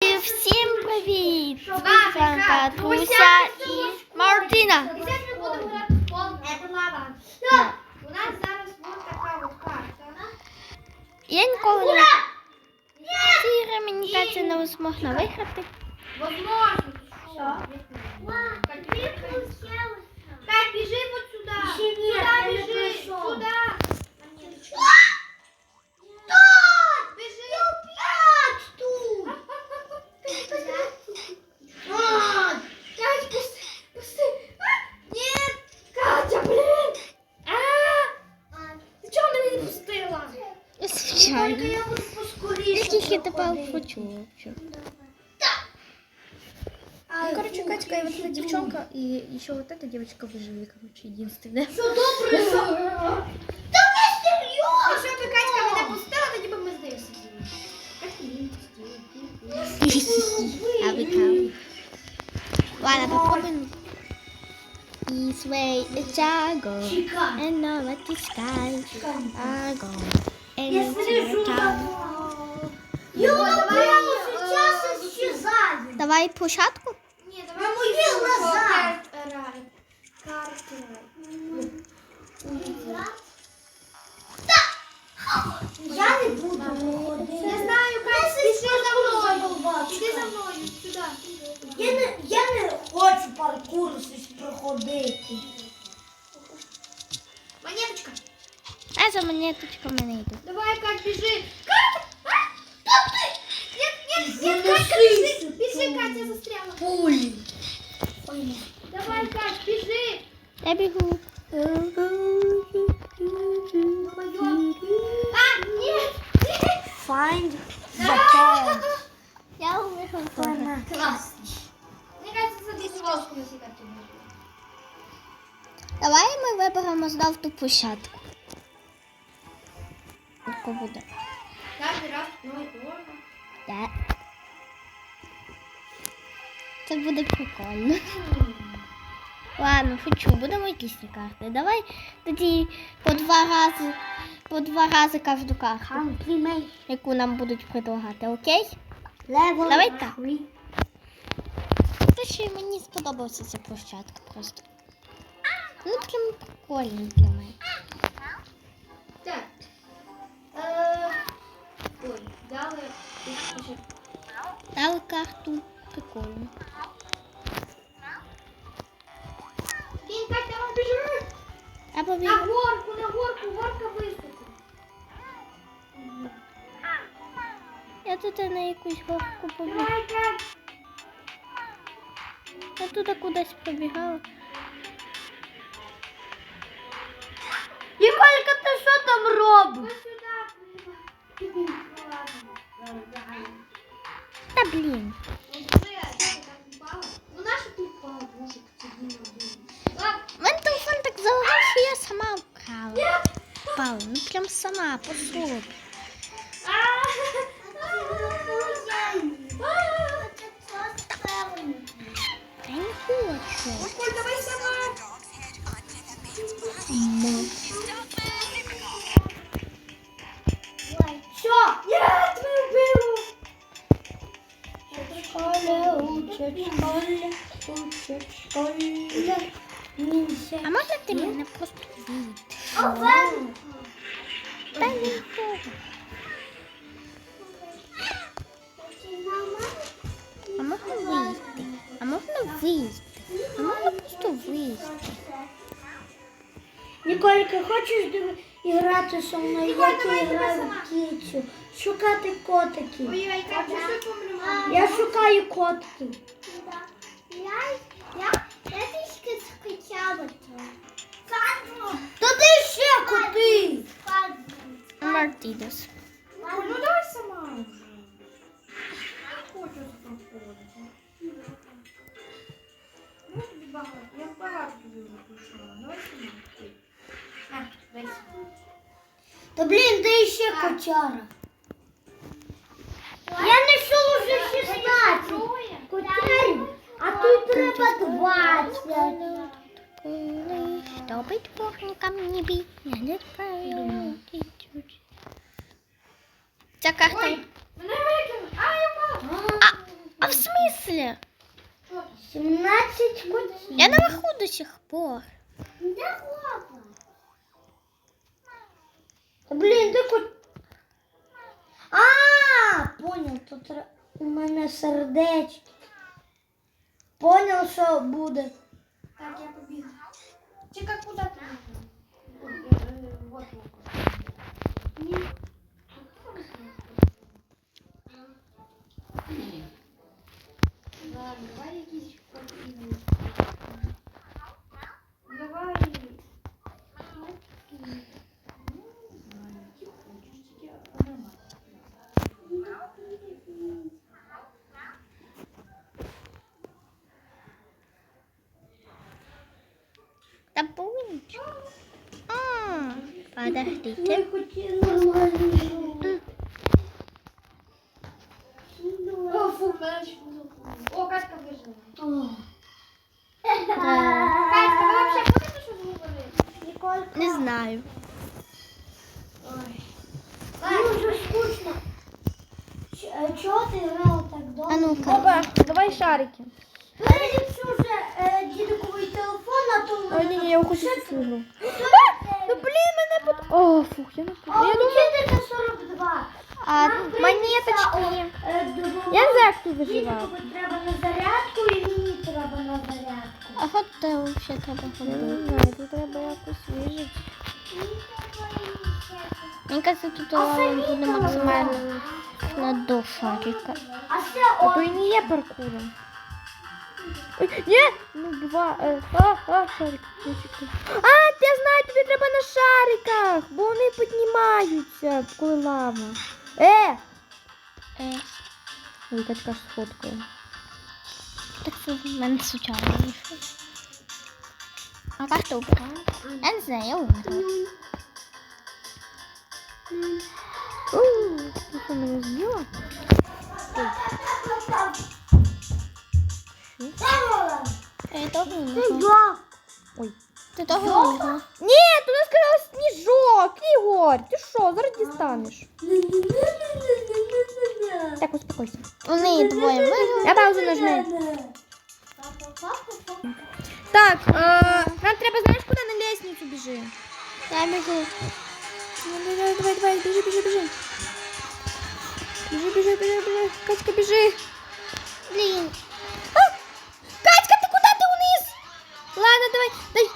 І Всім привіт! З вами Катруся і Мартина. І зараз ми будемо грати в пол. Це лава. У нас зараз буде така от карта. Я ніколи не ці ігри, мені кажеться, не змогла виграти. Возможно. Що? Кать, біжи вот сюди. Ще ні, Сюди я не біжи. прийшов. Сюди. Проходити. почула. що. А, Ну, короче, Катька и вот эта девчонка, и еще вот эта девочка выжили, короче, единственная. Добре, що? Та не серйозно! Якщо б Катька мене пустила, ми з нею сиділи. Катька мене не пустила. А ви там. Ладно, попробуємо. This way is I go, Чекай. and now at the sky I go, and Я into слежу the за town. Його давай, прямо е, зараз исчезає. Давай початку. Ні, На давай мої спочатку глаза. карт рай. Карти рай. Я не буду. Не знаю, Кать, Площадку. Яку буде? Кожен раз то же. Да. Це буде прикольно. Ладно, шучу, будемо якісь карти. Давай тоді по два рази, по два рази кожну карту, яку нам будуть предлагати, окей? Level Давай так. Те, що мені сподобався ця площадка просто. Ну, прям прикольно для мене. Так. Е, Ой, дали. ще- Дали карту прикольно. Блін, Кать, давай біжи. Або На він. горку, на горку, горка високо. Я тут на якусь горку побіг. Давай, Кать. Я туди кудись пробігала. Там. Ну, ладно. Та блін. Ну, упала? Боже, мене телефон так залагав, що я сама вкрала. Впала, ну прям сама, по Учать, школя, учать. А можна ти мене просто вийти? Овен. Та нічого. А можна вийти? А можна вийти? А можна просто вийти? Ніколька, хочеш диви- грати зі мною, як я граю в кіцю? Шукати котиків. Я? Я шукаю котиків. ще куди? Мартідос. Коль, ну давай сама уже. Не хочу заходити. Ну, тобі багато. Я багато тобі запишила. Давай сама. А, весь. Та блін, ти ще котяра. Я знайшов уже 16 Троє. котярів, а тут треба 20. Добить вогникам небі, я не спаю. Ця карта. Ой, мене викинули. А, я впала. А, смысле? 17 котів. Я наверху до сих пор. Де лапа? Та блін, де кот? А, понял, тут ре- у мене сердечко. Понял, що буде. Так, я побігла. Чекай, куди ти? Е, е, Вот. Ні. Ладно, давай якісь потрібні. Да будь. А, подождите. хотіли нормально. О, фу, мене О, Катька вижила. Да. Катька, ви взагалі будете щось говорити? Не знаю. Дуже скучно. Ч- е, Чого ти грала так довго? А ну-ка. Опа, давай шарики. Передився вже е, дідуковий телефон, а то в Ой, мене ні, ні, я хочу цю гру. А, Ну блін, мене под... О, фух, я не А Я думаю, вчителька 42. А, Нам прийдеться, монеточки. е, допомагати. Я не знаю, як тут виживати. Дідукові треба на зарядку і мені треба на зарядку. а що ти взагалі треба Я не робити? знаю, тут треба якось вижити. Мені кажется, тут лава буде максимально на до шарика. А це А о, то і не є паркуром. Ой, ні! Ну, два. Е, а, а, шарик. ключики. А, я знаю, тобі треба на шариках, бо вони піднімаються, коли лава. Е! Е, Ой, качка з фоткою. так це в мене случайно вийшло. А як ти убрала? Я не знаю, я убрала. Ууу, ти що мене з'їла? Я того не могла. я. Ой. Ти того не могла. Ні, туди сказала сніжок, Ігор, ти що, зараз дістанеш. Так, успокойся. Вони двоє виграли. Я паузу нажми. Так, е, нам треба, знаєш, куди на лестницю біжи. Я біжу. Давай, давай, давай, давай, біжи, біжи, біжи. Біжи, біжи, біжи, біжи. Катька, біжи. Блін. Ладно, давай. Дай.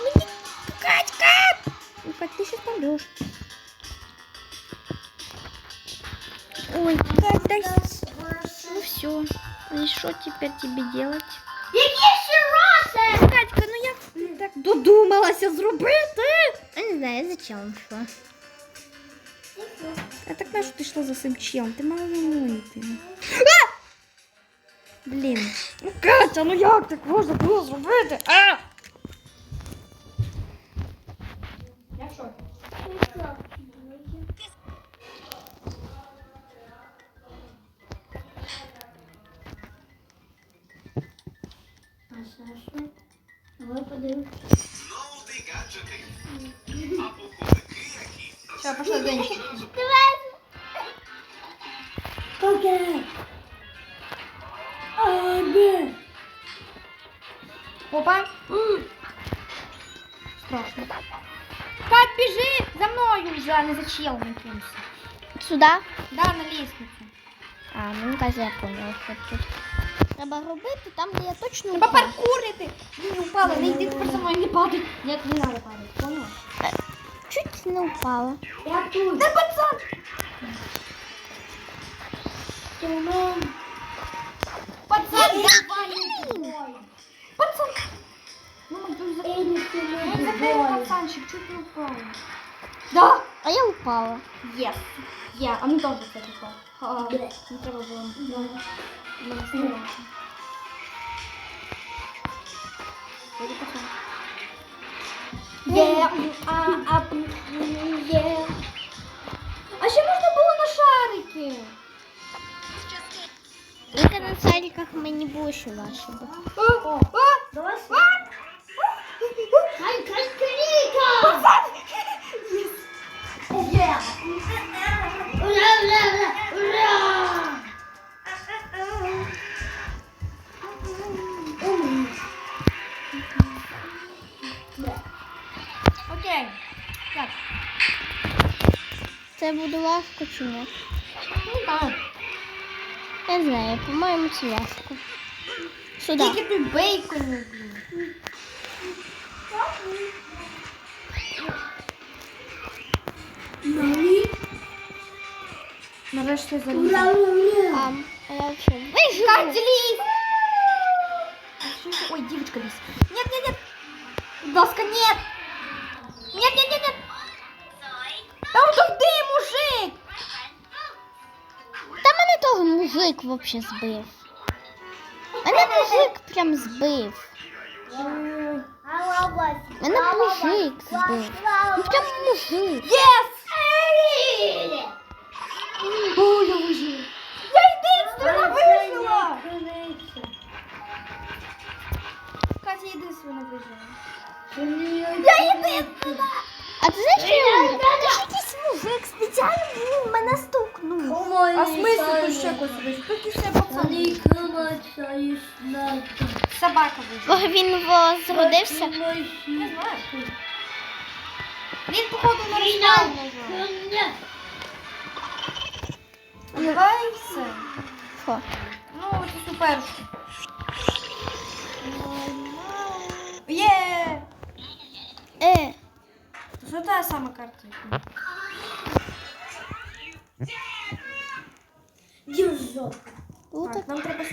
Мені... Катька! Ну, Кать, ты сейчас помрешь. Ой, Кать, дай... Ну все. И что теперь тебе делать? Які? Катька, ну ти так додумалася зробити? Я не знаю, зачем що. Я так знаю, що ти йшла за цим челом. Ти мала не йти. А! Блін. Ну, Катя, ну як так можна було зробити? А! Я в шокі. Давай подивимось. Все, пошла Денчик. Окей. А, ні. Опа. Страшно. Кать, біжи за мною вже, а не за челом якимось. Сюди? Да, на лестницю. А, мені каже, я поняла, що тут. Треба робити там, де я точно Треба упала. паркурити. Ні, не упала. Не йди тепер за мною не падай. Нет, не надо падать, поняла? Чуть не упала. Я тут. Да, пацан! Тюмен. Пацан, давай! Пацан! За... Не Я тюмен. закрыла пацанчик, чуть не упал. Да! А я упала. Yes. Я, а мы тоже, кстати, упал. А, Не треба. Ну. Пойди, пацан. Є, а, а, є. А ще можна було на шарики. в садиках мы не больше вашего. Ура, ура, ура, ура! Окей, так. Це буде важко чи ні? Так. Я не знаю, по-моєму, це важко. Сюди. Тільки той бейкон, блін. Нарешті заліз. А, а я вже виживу. Катя, лізь! Ой, девочка, лезь. Нет, нет, нет. Доска, нет. Нет, нет, нет, нет. Да уйди, мужик. Мужик вообще збив. Мене мужик прям збив. Мене мужик збив. Ну прям мужик. Yes! О, я выжила. Я единственная выжила. Катя единственная выжила. Я единственная. А ти знаєш, що я мужик спеціально він мене стукнув. А смысл тут ще когось? Тут і все. Собака вижила. Бо він возродився. Не знаю. Він, походу, на респаун. Давай все. Що? Ну, от цю першу. Є! Е, Що та сама карта? Тут Так, нам треба...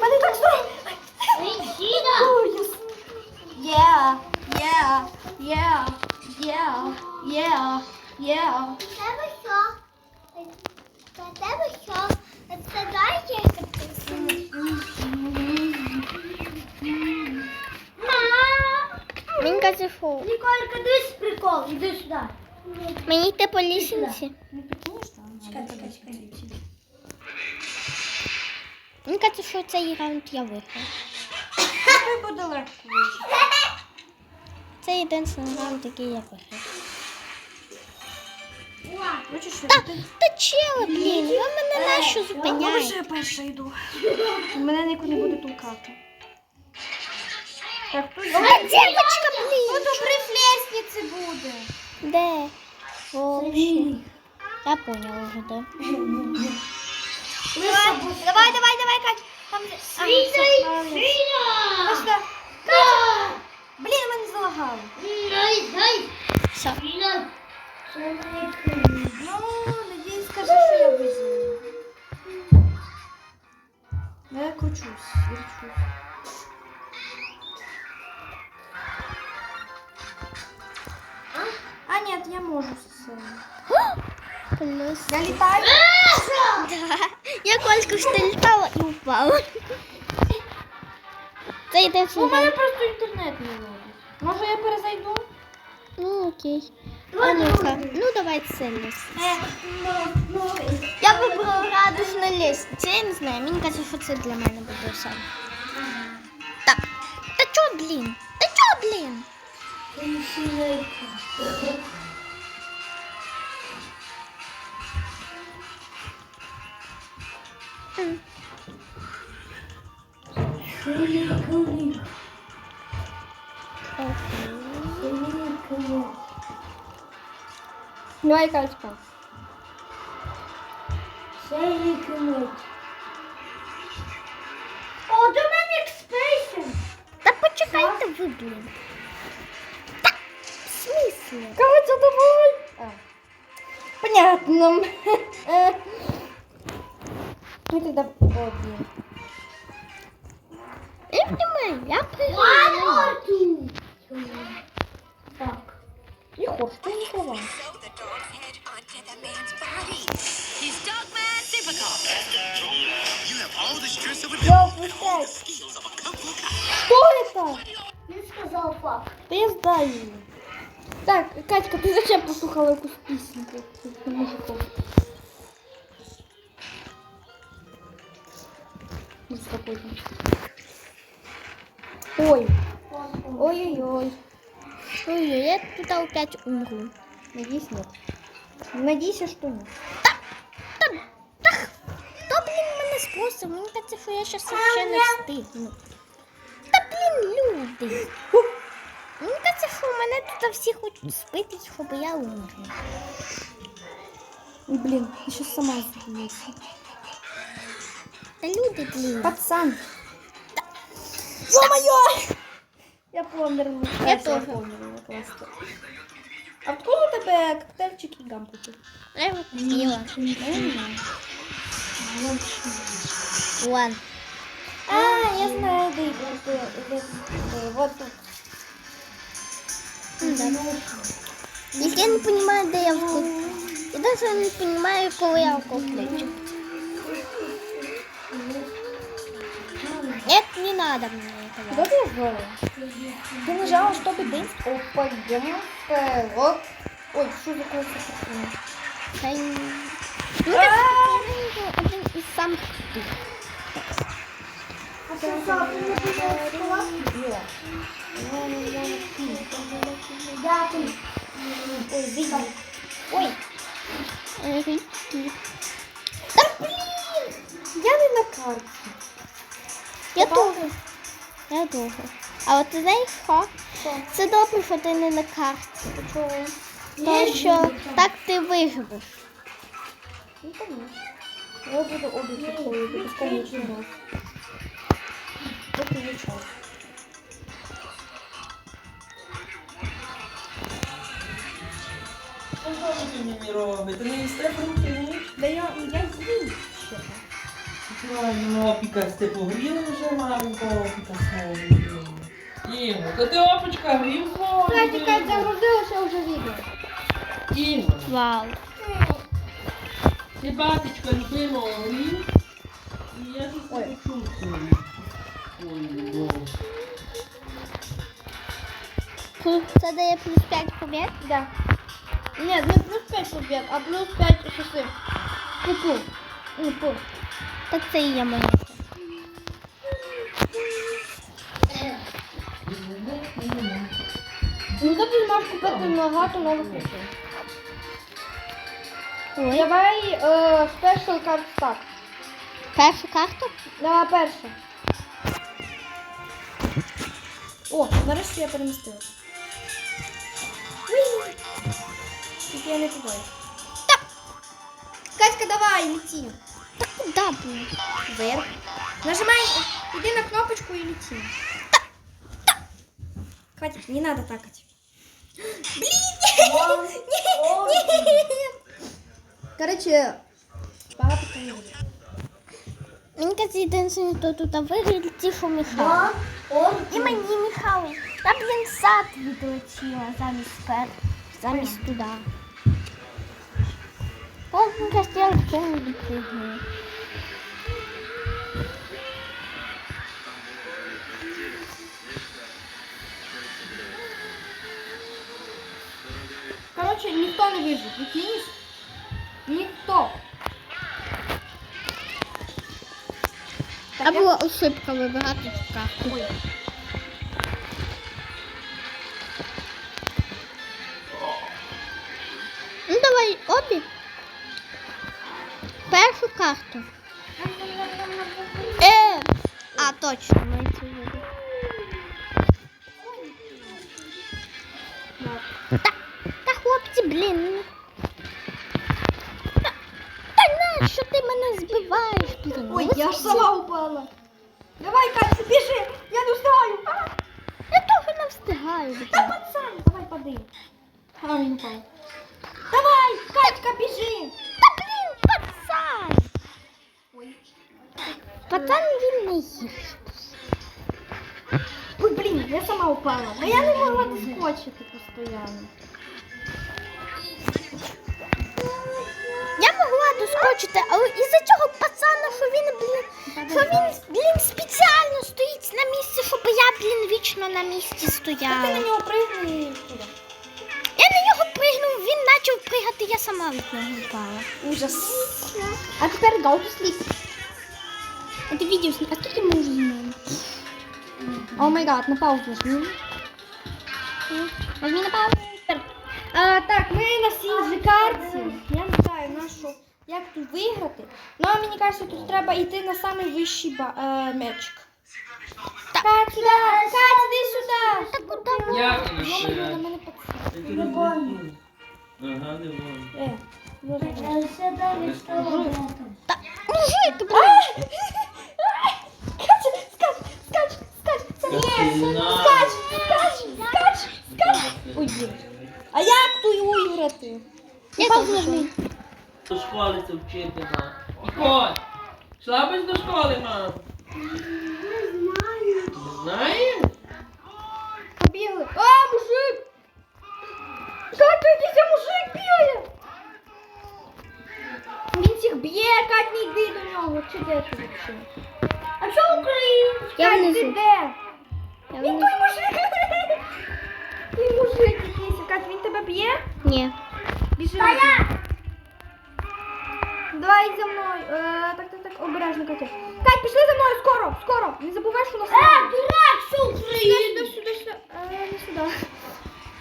Мене так здорово. Yeah, yeah, yeah, yeah, yeah, yeah. Тебе що? Тебе що? Це дайте Мені каже, що? Ніколька, дивись прикол, іди сюди. Мені йти по лісниці. Чекай, чекай, чекай. Мені каже, що цей раунд я виграв. Тобі буде легко вижити. Це єдиний раунд, який я виграв. Бачиш, що Та, ти... та чела, блін, ви мене на що Ну, зупиняєте? я перша йду. Мене ніхто не буде толкати. Так, тут... А дівчинка, блін! то при лестниці буде. Де? Вообще. Я поняла вже, де. Давай, давай, давай, Кать. Там де... А, все, молодець. Ось сюди. Катя! Блін, мене залагало. Все. Ну, надіюсь, скажи, що я вижила. Ну, я кручусь, верчусь. А, нет, я можу все. Плюс. Я літаю. Да. Я кольку що літала і упала. Це єдиний У мене раунд. просто інтернет не ловить. Може я перезайду? Ну окей. А ну-ка. Ну давай це ліс. Я вибрала радужну ліс. Це я не знаю. Мені кажуть, що це для мене буде все. Так. Та чо, блін? Та чо, блін? М. Окей. Давай, Катька. О, до мене експресія. Та почекайте ви, блін. Та, в смислі? Катя, давай. А. Понятно. Ну тогда один. Я понимаю, я пригаю. Ігор, що не права? Sew the dog head onto the man's body. He's Dogman Supercop. You have all the strength of a Я dog Успокойся. Ой. Ой-ой-ой. Ой, я тут опять умру. Надеюсь, нет. Надейся, что нет. Та, блін, мене спросив, мені кажеться, що я щас ще не встигну. Та, блін, люди. Мені кажеться, що мене тут всі хочуть спити, щоб я умерла. Блин, я сейчас сама сдуюсь. Та люди, блін. Пацан. Ё-моё! Я померла. Я А, всё, тоже. померла, классно. А откуда у тебе коктейльчик и гамбургер? Я його купила. Вон. А, я знаю, да, вот, э, э, э, вот тут. Тільки я не розумію, де я вкуп. Я навіть не розумію, коли я вкуплю. Нет, не надо мне Куда этого. ты нажала? Ты нажала, чтобы дыть? Опа, Вот. Ой, что такое сопротивление? Та й- Ну, так, це один із самих тих. А що Я тоже. Я тоже. А от ти знаєш що? Це добре, що ти не на карті. Почему? Тому що так ти виживеш. Ну, конечно. Я буду обе бесконечно раз. Не час. Ну, що ви тут мені їсте фрукти, ні? Да я, я їм ще. Правильно, опіка сте погріли вже маленько, опіка знову. Імо, то ти опочка грів знову? Катя, Катя, загрузилася вже відео. Імо, Вау. ти батечка любимо грів. І я тут Ой. не чувствую. Ой, Боже. Хм, Це дає плюс 5 побед. Да. Нет, не плюс 5 побед, а плюс 5 часы. Пу-пу. Ну, пу. Так це і є моє. Ну, ти можеш купити багато нових речей. Ой, Давай е, спешл карт стак. першу карту. На перше. О, нарешті я перемістилась. Уй. Тільки я не туди. Катька, давай, лети. Куда, блін? Вверх. Нажимай, иди на кнопочку и лети. Катя, не надо такать. Блин! Короче, багато хто не буде. Мені кажеться, єдине, хто тут виграє, ті, що Михайло. І мені Михайло. Та, блін, в сад відлетіла замість пер, замість туди. О, мені кажеться, я взагалі не відпригну. Короче, ніхто не вижив. Прикинь? Ніхто. А була ошибка вибирати карту. Маленькая. Давай, Катька, бежи. Да блин, пацан. Ой. Пацан винный. Ой, блин, я сама упала. А я не могла доскочить постоянно. Я могла доскочити, але із-за цього пацана, що він, блін, що він, блін, спеціально стоїть на місці, щоб я, блін, вічно на місці стояла. Та ти на нього пригни. він почав пригати, я сама від нього впала. Ужас. А тепер go to sleep. А ти відео зні... А скільки ми вже знімаємо? О май гад, на паузу нажми. Возьми на паузу. А, так, ми на цій карті. Я не знаю, на що, як тут виграти. Ну, а мені кажеться, тут треба йти на самий вищий ба- е, м'ячик. Кать, сюди! Кать, іди сюди! Та куди? Як Йо-моє, на іще? мене пацан. Такі розлетіли. Ага, не можна. Е, Ага, не можна. Е, Та, мужик, блядь! Скач, скач, скач, скач, скач, скач, скач, скач, скач. Уйди. А як ту його? Я тут нажми. До школи це вчити, ма. Ніколь, шла б до школи, ма? Не знаю. Не знає? Побігли. А, мужик! до нього. Чи де ти взагалі? А що Україна? Я Кать, ти внизу. де? Я Він вниз. той мужик. Той мужик якийсь. Кать, він тебе б'є? Ні. Біжи. Стоять! Давай за мною. Е, так, так, так, обережно, Катя. Кать, пішли за мною, скоро, скоро. Не забувай, що нас. Е, дурак, що Сюди, сюди, сюди, сюди. Е, не сюди.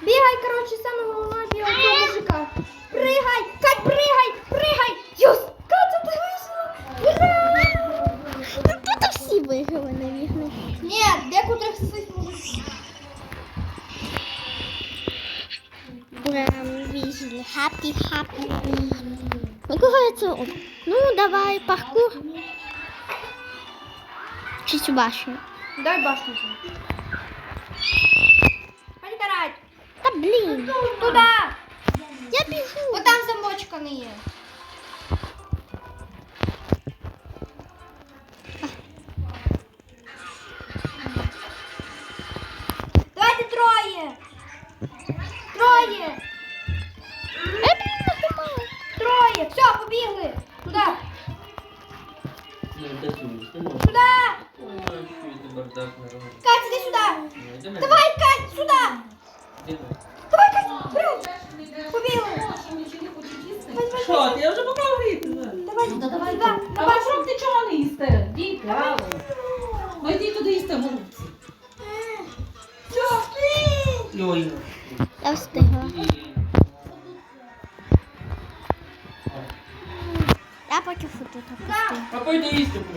Бігай, коротше, саме головне бігай цього мужика. Пригай, Кать, Прям вижили. Happy, happy. Ну, говорится, ну, давай, паркур. Чи цю башню? Дай башню. Пані карать. Та блін. Туда. Я біжу. Бо там замочка не є.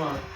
on.